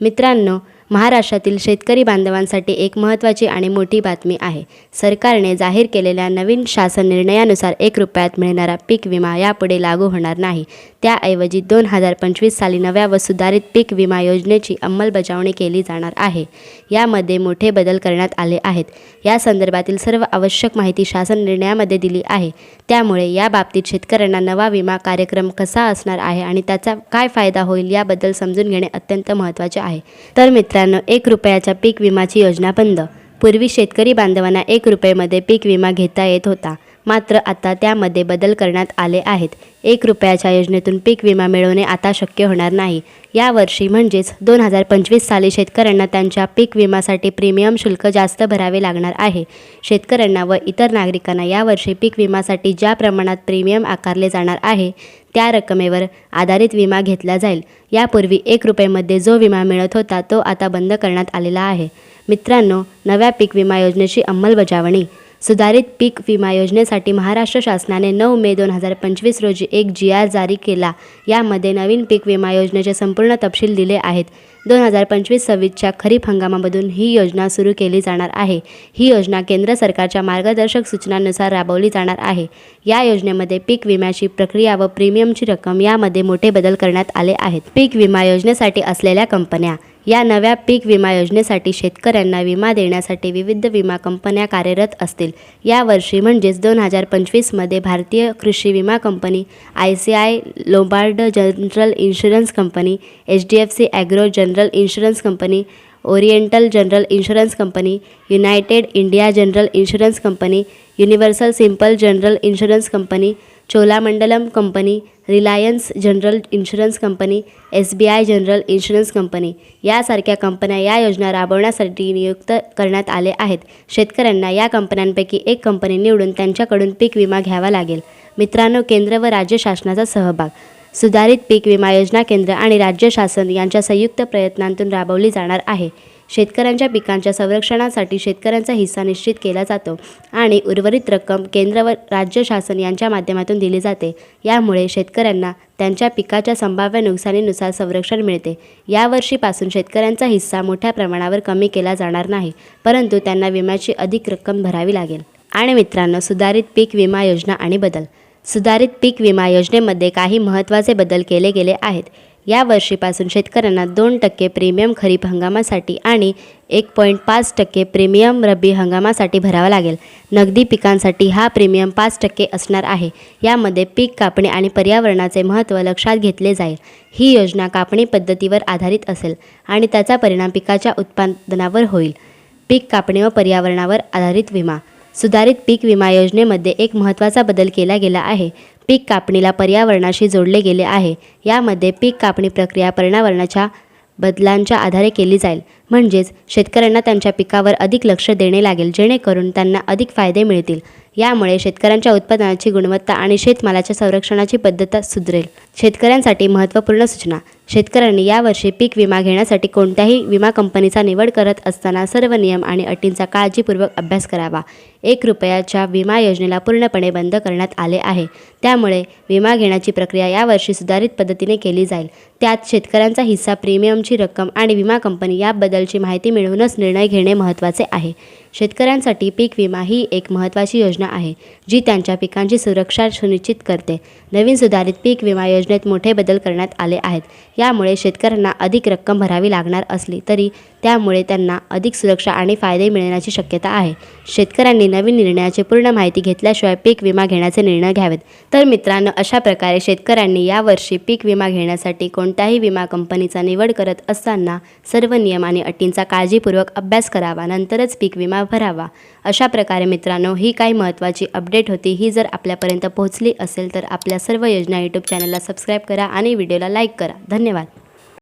मित्रांनो महाराष्ट्रातील शेतकरी बांधवांसाठी एक महत्त्वाची आणि मोठी बातमी आहे. सरकारने जाहीर केलेल्या नवीन शासन निर्णयानुसार एक रुपयात मिळणारा पीक विमा यापुढे लागू होणार नाही. त्याऐवजी दोन हजार पंचवीस साली नव्या व सुधारित पीक विमा योजनेची अंमलबजावणी केली जाणार आहे. यामध्ये मोठे बदल करण्यात आले आहेत. या संदर्भातील सर्व आवश्यक माहिती शासन निर्णयामध्ये दिली आहे. त्यामुळे या बाबतीत शेतकऱ्यांना नवा विमा कार्यक्रम कसा असणार आहे आणि त्याचा काय फायदा होईल याबद्दल समजून घेणे अत्यंत महत्त्वाचे आहे. तर मित्रांनो एक रुपयाच्या पीक विमाची योजना बंद. पूर्वी शेतकरी बांधवांना एक रुपयामध्ये पीक विमा घेता येत होता. मात्र आता त्यामध्ये बदल करण्यात आले आहेत. एक रुपयाच्या योजनेतून पीक विमा मिळवणे आता शक्य होणार नाही. यावर्षी म्हणजेच दोन हजार पंचवीस साली शेतकऱ्यांना त्यांच्या पीक विमासाठी प्रीमियम शुल्क जास्त भरावे लागणार आहे. शेतकऱ्यांना व इतर नागरिकांना यावर्षी पीक विमासाठी ज्या प्रमाणात प्रीमियम आकारले जाणार आहे त्या रकमेवर आधारित विमा घेतला जाईल. यापूर्वी एक रुपयेमध्ये जो विमा मिळत होता तो आता बंद करण्यात आलेला आहे. मित्रांनो नव्या पीक विमा योजनेची अंमलबजावणी सुधारित पीक विमा योजनेसाठी महाराष्ट्र शासनाने नऊ मे दोन हजार पंचवीस रोजी एक जी आर जारी केला. यामध्ये नवीन पीक विमा योजनेचे संपूर्ण तपशील दिले आहेत. दोन हजार पंचवीस सव्वीसच्या खरीप हंगामामधून ही योजना सुरू केली जाणार आहे. ही योजना केंद्र सरकारच्या मार्गदर्शक सूचनांनुसार राबवली जाणार आहे. या योजनेमध्ये पीक विम्याची प्रक्रिया व प्रीमियमची रक्कम यामध्ये मोठे बदल करण्यात आले आहेत. पीक विमा योजनेसाठी असलेल्या कंपन्या या नव्या पीक विमा योजनेसाठी शेतकऱ्यांना विमा देण्यासाठी विविध विमा कंपन्या कार्यरत असतील. यावर्षी म्हणजेच दोन हजार पंचवीसमध्ये भारतीय कृषी विमा company I C I Lombard general insurance company H D F C agro general insurance company oriental general insurance company united India general insurance company universal simple general insurance company Cholamandalam company Reliance general insurance company S B I general insurance company यासारख्या कंपन्या या योजना राबवण्यासाठी नियुक्त करण्यात आले आहेत. शेतकऱ्यांना या कंपन्यांपैकी एक कंपनी निवडून त्यांच्याकडून पीक विमा घ्यावा लागेल. मित्रांनो केंद्र व राज्य शासनाचा सहभाग. सुधारित पीक विमा योजना केंद्र आणि राज्य शासन यांच्या संयुक्त प्रयत्नांतून राबवली जाणार आहे. शेतकऱ्यांच्या पिकांच्या संरक्षणासाठी शेतकऱ्यांचा हिस्सा निश्चित केला जातो आणि उर्वरित रक्कम केंद्र व राज्य शासन यांच्या माध्यमातून दिली जाते. यामुळे शेतकऱ्यांना त्यांच्या पिकाच्या संभाव्य नुकसानीनुसार संरक्षण मिळते. यावर्षीपासून शेतकऱ्यांचा हिस्सा मोठ्या प्रमाणावर कमी केला जाणार नाही परंतु त्यांना विम्याची अधिक रक्कम भरावी लागेल. आणि मित्रांनो सुधारित पीक विमा योजना आणि बदल. सुधारित पीक विमा योजनेमध्ये काही महत्त्वाचे बदल केले गेले आहेत. या वर्षीपासून शेतकऱ्यांना दोन टक्के प्रीमियम खरीप हंगामासाठी आणि एक पॉईंट पाच टक्के प्रीमियम रब्बी हंगामासाठी भरावा लागेल. नगदी पिकांसाठी हा प्रीमियम पाच टक्के असणार आहे. यामध्ये पीक कापणी आणि पर्यावरणाचे महत्त्व लक्षात घेतले जाईल. ही योजना कापणी पद्धतीवर आधारित असेल आणि त्याचा परिणाम पिकाच्या उत्पादनावर होईल. पीक कापणी व पर्यावरणावर आधारित विमा. सुधारित पीक विमा योजनेमध्ये एक महत्त्वाचा बदल केला गेला आहे. पीक कापणीला पर्यावरणाशी जोडले गेले आहे. यामध्ये पीक कापणी प्रक्रिया पर्यावरणाच्या बदलांच्या आधारे केली जाईल. म्हणजेच शेतकऱ्यांना त्यांच्या पिकावर अधिक लक्ष देणे लागेल जेणेकरून त्यांना अधिक फायदे मिळतील. यामुळे शेतकऱ्यांच्या उत्पादनाची गुणवत्ता आणि शेतमालाच्या संरक्षणाची पद्धत सुधरेल. शेतकऱ्यांसाठी महत्त्वपूर्ण सूचना. शेतकऱ्यांनी यावर्षी पीक विमा घेण्यासाठी कोणत्याही विमा कंपनीचा निवड करत असताना सर्व नियम आणि अटींचा काळजीपूर्वक अभ्यास करावा. एक रुपयाच्या विमा योजनेला पूर्णपणे बंद करण्यात आले आहे. त्यामुळे विमा घेण्याची प्रक्रिया यावर्षी सुधारित पद्धतीने केली जाईल. त्यात शेतकऱ्यांचा हिस्सा प्रीमियमची रक्कम आणि विमा कंपनी याबद्दलची माहिती मिळवूनच निर्णय घेणे महत्त्वाचे आहे. शेतकऱ्यांसाठी पीक विमा ही एक महत्त्वाची योजना आहे जी त्यांच्या पिकांची सुरक्षा सुनिश्चित करते. नवीन सुधारित पीक विमा योजनेत मोठे बदल करण्यात आले आहेत. यामुळे शेतकऱ्यांना अधिक रक्कम भरावी लागणार असली तरी त्यामुळे त्यांना अधिक सुरक्षा आणि फायदे मिळण्याची शक्यता आहे. शेतकऱ्यांनी नवीन निर्णयाची पूर्ण माहिती घेतल्याशिवाय पीक विमा घेण्याचे निर्णय घ्यावेत. तर मित्रांनो अशा प्रकारे शेतकऱ्यांनी यावर्षी पीक विमा घेण्यासाठी कोणत्याही विमा कंपनीचा निवड करत असताना सर्व नियम आणि अटींचा काळजीपूर्वक अभ्यास करावा नंतरच पीक विमा भरावा. अशा प्रकारे मित्रांनो ही काही महत्त्वाची अपडेट होती. ही जर आपल्यापर्यंत पोहोचली असेल तर आपल्या सर्व योजना यूट्यूब चॅनलला सबस्क्राईब करा आणि व्हिडिओला लाईक करा. धन्यवाद.